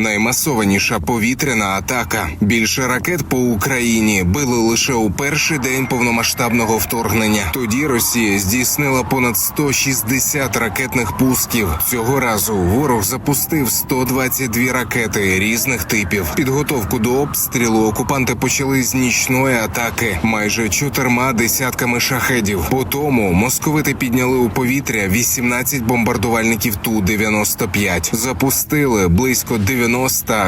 Наймасованіша повітряна атака. Більше ракет по Україні били лише у перший день повномасштабного вторгнення. Тоді Росія здійснила понад 160 ракетних пусків. Цього разу ворог запустив 122 ракети різних типів. Підготовку до обстрілу окупанти почали з нічної атаки майже чотирма десятками шахедів. По тому московити підняли у повітря 18 бомбардувальників ту 95 Запустили близько 90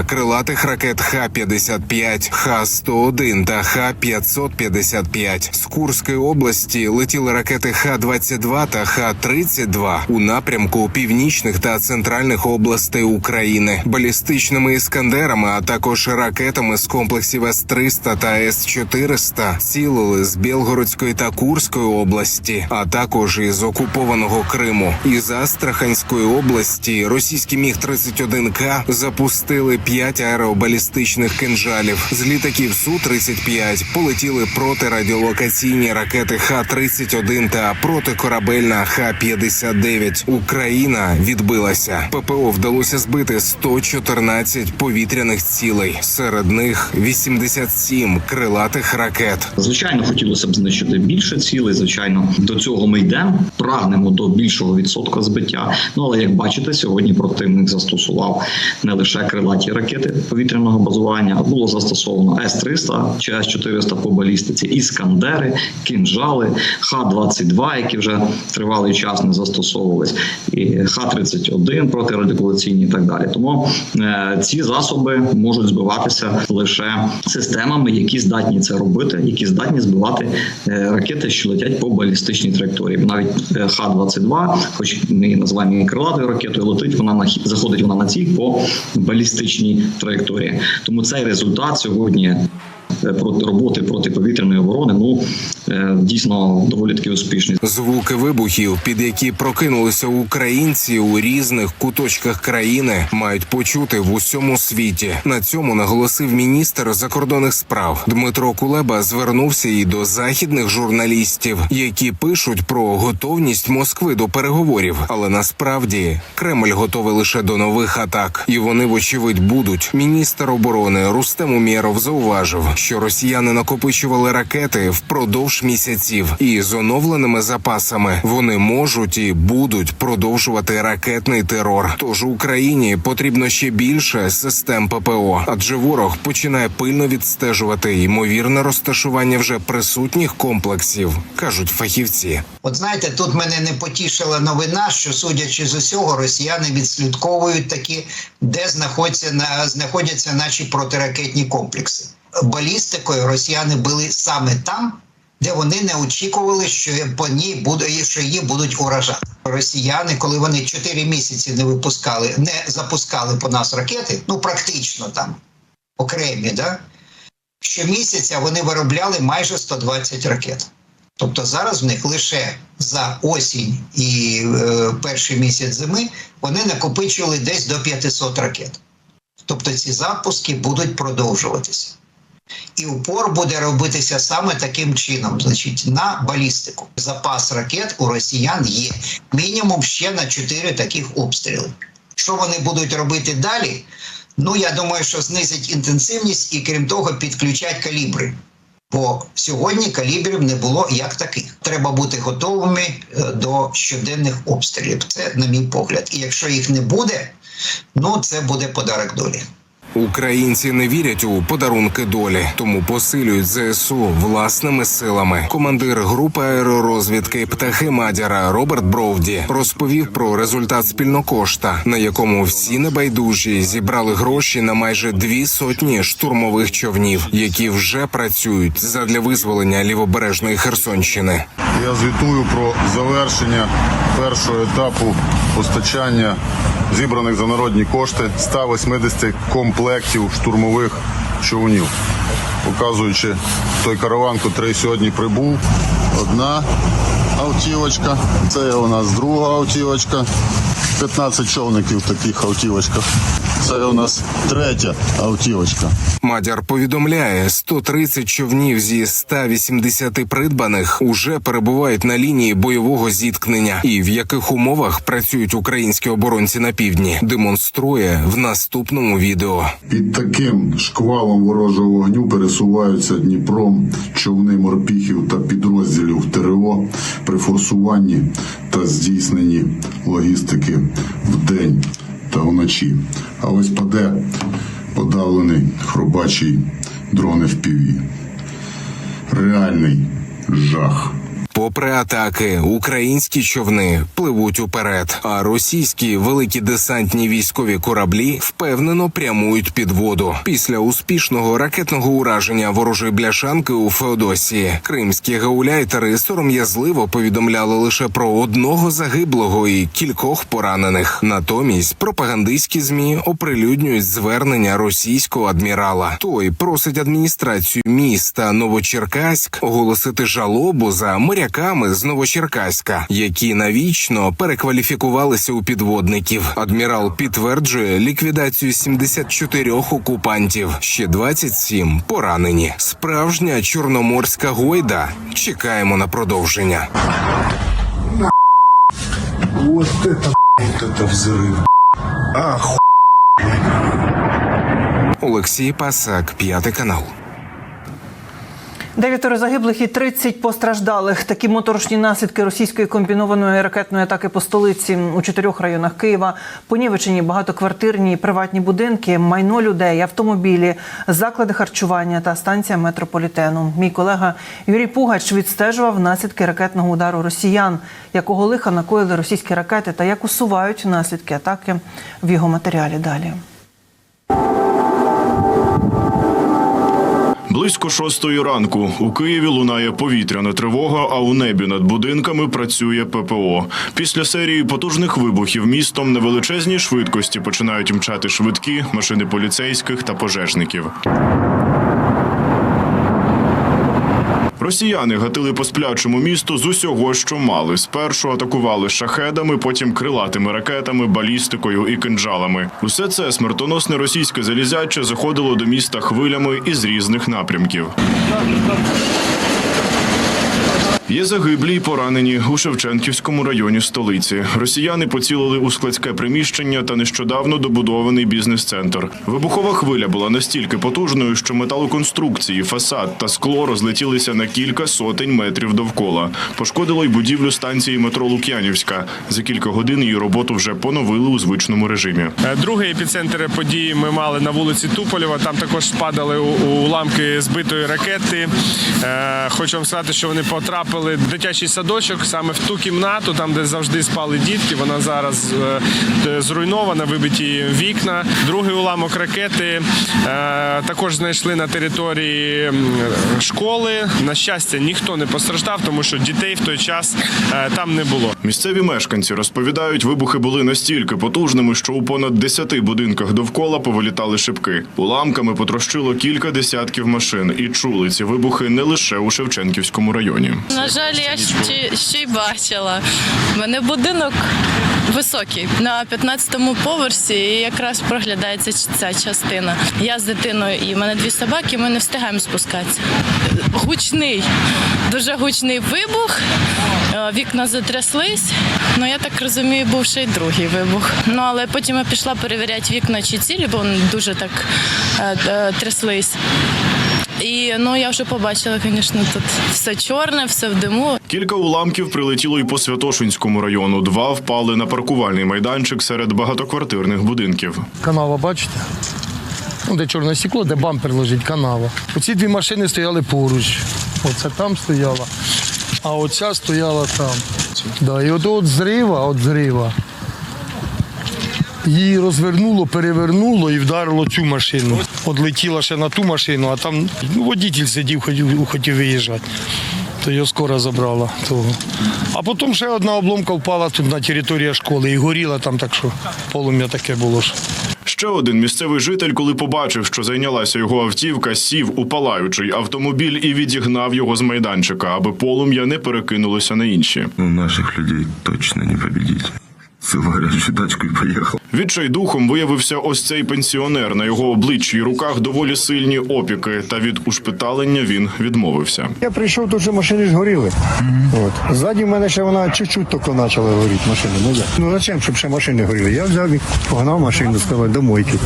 крилатих ракет Х-55, Х-101 та Х-555. З Курської області летіли ракети Х-22 та Х-32 у напрямку північних та центральних областей України, балістичними іскандерами, а також ракетами з комплексів С-300 та С-400 цілили з Білгородської та Курської області, а також із окупованого Криму. Із Астраханської області російські міг 31 к запустили 5 аеробалістичних кинжалів. З літаків Су 35 полетіли протирадіолокаційні ракети Х-31 та протикорабельна Х-59. Україна відбилася. ППО вдалося збити 114 повітряних цілей. Серед них 87 крилатих ракет. Звичайно, хотілося б знищити більше цілей. Звичайно, до цього ми йдемо. Прагнемо до більшого відсотка збиття. Ну але як бачите, сьогодні противник застосував не лише крилаті ракети повітряного базування, було застосовано С-300 чи С-400 по балістиці, іскандери, кінжали, Х-22, які вже тривалий час не застосовувались, і Х-31 протирадикуляційні і так далі. Тому е, ці засоби можуть збиватися лише системами, які здатні це робити, які здатні збивати е, ракети, що летять по балістичній траєкторії. Навіть е, Х-22, хоч ми її називаємо крилатою ракетою, летить вона на заходить вона на ціль по балістичній траєкторії. Тому цей результат сьогодні роботи протиповітряної оборони ну е, дійсно доволі таки успішний. Звуки вибухів, під які прокинулися українці у різних куточках країни, мають почути в усьому світі. На цьому наголосив міністр закордонних справ Дмитро Кулеба. Звернувся і до західних журналістів, які пишуть про готовність Москви до переговорів. Але насправді Кремль готовий лише до нових атак, і вони вочевидь будуть. Міністр оборони Рустем Умєров зауважив, що росіяни накопичували ракети впродовж місяців, і з оновленими запасами вони можуть і будуть продовжувати ракетний терор. Тож Україні потрібно ще більше систем ППО, адже ворог починає пильно відстежувати ймовірне розташування вже присутніх комплексів, кажуть фахівці. От знаєте, тут мене не потішила новина, що судячи з усього, росіяни відслідковують такі, де знаходяться на знаходяться наші протиракетні комплекси. Балістикою росіяни били саме там, де вони не очікували, що по ній буде що її будуть уражати. Росіяни, коли вони 4 місяці не випускали, не запускали по нас ракети, ну практично там окремі, да щомісяця вони виробляли майже 120 ракет. Тобто зараз в них лише за осінь і е, перший місяць зими вони накопичили десь до 500 ракет. Тобто ці запуски будуть продовжуватися. І упор буде робитися саме таким чином, значить, на балістику. Запас ракет у росіян є мінімум ще на 4 таких обстріли. Що вони будуть робити далі? Ну, я думаю, що знизить інтенсивність і крім того, підключать калібри. Бо сьогодні калібрів не було як таких. Треба бути готовими е, до щоденних обстрілів. Це, на мій погляд. І якщо їх не буде, ну це буде подарок долі. Українці не вірять у подарунки долі, тому посилюють ЗСУ власними силами. Командир групи аеророзвідки птахи Мадяра Роберт Бровді розповів про результат спільнокошта, на якому всі небайдужі зібрали гроші на майже дві сотні штурмових човнів, які вже працюють задля визволення лівобережної Херсонщини. Я звітую про завершення першого етапу постачання зібраних за народні кошти 180 комплектів штурмових човнів. Показуючи той караван, котрий сьогодні прибув. Одна автівочка, це у нас друга автівочка. 15 човників в таких автівочках. Це у нас третя автівочка. Мадяр повідомляє, 130 човнів зі 180 придбаних уже перебувають на лінії бойового зіткнення, і в яких умовах працюють українські оборонці на півдні, демонструє в наступному відео. Під таким шквалом ворожого вогню пересуваються Дніпром човни морпіхів та підрозділів ТРО при форсуванні та здійсненні логістики вдень та вночі. А ось паде подавлений хробачий дрони в піві. Реальний жах. Попри атаки, українські човни пливуть уперед, а російські великі десантні військові кораблі впевнено прямують під воду. Після успішного ракетного ураження ворожої бляшанки у Феодосії кримські гауляйтери сором'язливо повідомляли лише про одного загиблого і кількох поранених. Натомість пропагандистські змі оприлюднюють звернення російського адмірала. Той просить адміністрацію міста Новочеркаськ оголосити жалобу за моряками з Новочеркаська, які навічно перекваліфікувалися у підводників. Адмірал підтверджує ліквідацію 74 окупантів, ще 27 поранені. Справжня чорноморська гойда. Чекаємо на продовження. Вот это, вот это взрыв. Ах, Олексій Пасак, п'ятий канал. Дев'ятеро загиблих і 30 постраждалих. Такі моторошні наслідки російської комбінованої ракетної атаки по столиці у чотирьох районах Києва. Понівечені багатоквартирні приватні будинки, майно людей, автомобілі, заклади харчування та станція метрополітену. Мій колега Юрій Пугач відстежував наслідки ракетного удару росіян, якого лиха накоїли російські ракети та як усувають наслідки атаки в його матеріалі. Далі. Близько шостої ранку у Києві лунає повітряна тривога, а у небі над будинками працює ППО. Після серії потужних вибухів містом на величезній швидкості починають мчати швидкі, машини поліцейських та пожежників. Росіяни гатили по сплячому місту з усього, що мали. Спершу атакували шахедами, потім крилатими ракетами, балістикою і кинджалами. Усе це смертоносне російське залізяче заходило до міста хвилями із різних напрямків. Є загиблі й поранені у Шевченківському районі столиці. Росіяни поцілили у складське приміщення та нещодавно добудований бізнес-центр. Вибухова хвиля була настільки потужною, що металоконструкції, фасад та скло розлетілися на кілька сотень метрів довкола. Пошкодило й будівлю станції метро Лук'янівська. За кілька годин її роботу вже поновили у звичному режимі. Е, Другий епіцентр події ми мали на вулиці Туполєва. Там також падали уламки збитої ракети. Е, Хочу вам сказати, що вони потрапили в дитячий садочок саме в ту кімнату, там де завжди спали дітки. Вона зараз е, е, зруйнована, вибиті вікна. Другий уламок ракети е, також знайшли на території школи. На щастя, ніхто не постраждав, тому що дітей в той час е, там не було. Місцеві мешканці розповідають, вибухи були настільки потужними, що у понад десяти будинках довкола повилітали шибки. Уламками потрощило кілька десятків машин, і чули ці вибухи не лише у Шевченківському районі. На жаль, я ще, ще й бачила. У мене будинок високий на 15-му поверсі, і якраз проглядається ця частина. Я з дитиною і в мене дві собаки, ми не встигаємо спускатися. Гучний, дуже гучний вибух. е, Вікна затряслись. Ну я так розумію, був ще й другий вибух. Ну але потім я пішла перевіряти вікна чи цілі, бо вони дуже так е, е, тряслись. І ну я вже побачила, звісно, тут все чорне, все в диму. Кілька уламків прилетіло й по Святошинському району. Два впали на паркувальний майданчик серед багатоквартирних будинків. Канава, бачите? Ну, де чорне стекло, де бампер лежить, канава. Оці дві машини стояли поруч. Оце там стояла, а оця стояла там. Да, і от от зрива, от зрива. Її розвернуло, перевернуло і вдарило цю машину. От летіла ще на ту машину, а там ну, водитель сидів, хотів, хотів виїжджати. То його скоро забрала того. А потім ще одна обломка впала тут на території школи і горіла там, так що полум'я таке було ж. Ще один місцевий житель, коли побачив, що зайнялася його автівка, сів у палаючий автомобіль і відігнав його з майданчика, аби полум'я не перекинулося на інші. ну наших людей точно не победить. Тачку і поїхав. Відчайдухом виявився ось цей пенсіонер. На його обличчі і руках доволі сильні опіки. Та від ушпиталення він відмовився. Я прийшов, тут же машини ж горіли. От. Ззаді в мене ще вона чуть-чуть тільки почала горіти машини. Ну, ну зачем, щоб ще машини горіли? Я взяв і погнав машину, сказав, до мойки.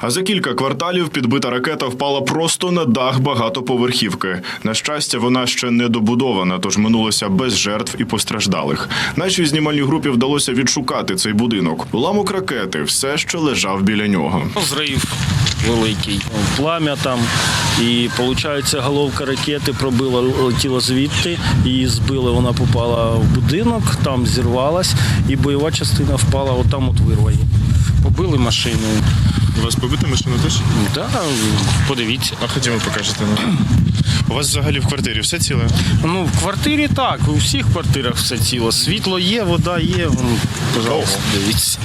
А за кілька кварталів підбита ракета впала просто на дах багатоповерхівки. На щастя, вона ще не добудована, тож минулося без жертв і постраждалих. Нашій знімальній групі вдалося відшукати цей будинок. Уламок ракети все ще лежав біля нього. Зрив великий, плам'я там. І виходить, головка ракети пробила, летіла звідти, її збили, вона попала в будинок, там зірвалась, і бойова частина впала отам от вирває. Побили машину. У вас побита машина теж? Да, подивіться. А ходімо покажете нам. У вас взагалі в квартирі все ціле? Ну, в квартирі так, у всіх квартирах все ціло. Світло є, вода є. Пожалуйста, дивіться.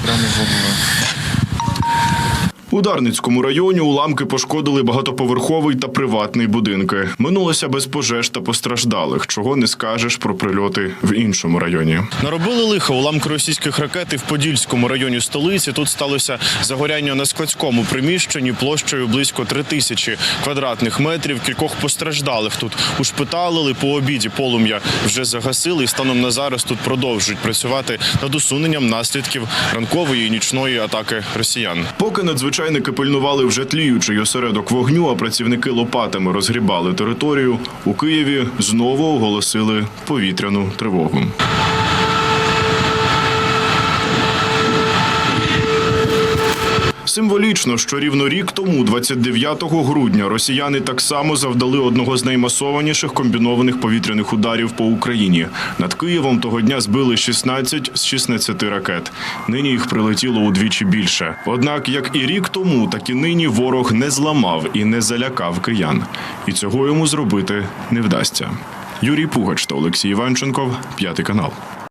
У Дарницькому районі уламки пошкодили багатоповерховий та приватний будинки. Минулося без пожеж та постраждалих, чого не скажеш про прильоти в іншому районі. Наробили лихо уламки російських ракет і в Подільському районі столиці. Тут сталося загоряння на складському приміщенні площею близько три тисячі квадратних метрів. Кількох постраждалих тут ушпиталили по обіді. Полум'я вже загасили і станом на зараз тут продовжують працювати над усуненням наслідків ранкової і нічної атаки росіян. Поки надзвичайники пильнували вже тліючий осередок вогню, а працівники лопатами розгрібали територію. У Києві знову оголосили повітряну тривогу. Символічно, що рівно рік тому, 29 грудня, росіяни так само завдали одного з наймасованіших комбінованих повітряних ударів по Україні. Над Києвом того дня збили 16 з 16 ракет. Нині їх прилетіло удвічі більше. Однак, як і рік тому, так і нині ворог не зламав і не залякав киян. І цього йому зробити не вдасться. Юрій Пугач та Олексій Іванченков, п'ятий канал.